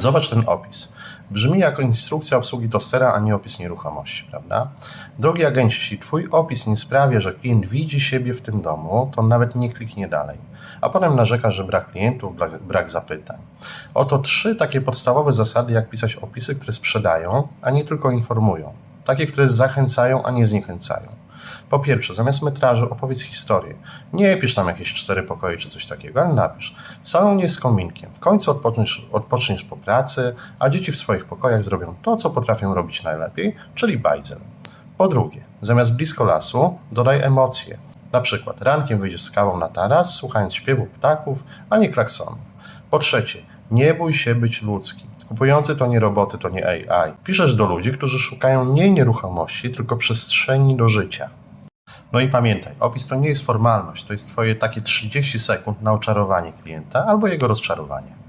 Zobacz ten opis. Brzmi jako instrukcja obsługi tostera, a nie opis nieruchomości, prawda? Drogi agencie, jeśli Twój opis nie sprawia, że klient widzi siebie w tym domu, to nawet nie kliknie dalej. A potem narzeka, że brak klientów, brak, brak zapytań. Oto trzy takie podstawowe zasady, jak pisać opisy, które sprzedają, a nie tylko informują. Takie, które zachęcają, a nie zniechęcają. Po pierwsze, zamiast metrażu opowiedz historię. Nie pisz tam jakieś cztery pokoje czy coś takiego, ale napisz. W salonie z kominkiem. W końcu odpoczniesz, odpoczniesz po pracy, a dzieci w swoich pokojach zrobią to, co potrafią robić najlepiej, czyli bajzel. Po drugie, zamiast blisko lasu, dodaj emocje. Na przykład rankiem wyjdziesz z kawą na taras, słuchając śpiewu ptaków, a nie klaksonów. Po trzecie, nie bój się być ludzkim. Kupujący to nie roboty, to nie AI. Piszesz do ludzi, którzy szukają nie nieruchomości, tylko przestrzeni do życia. No i pamiętaj, opis to nie jest formalność, to jest Twoje takie 30 sekund na oczarowanie klienta albo jego rozczarowanie.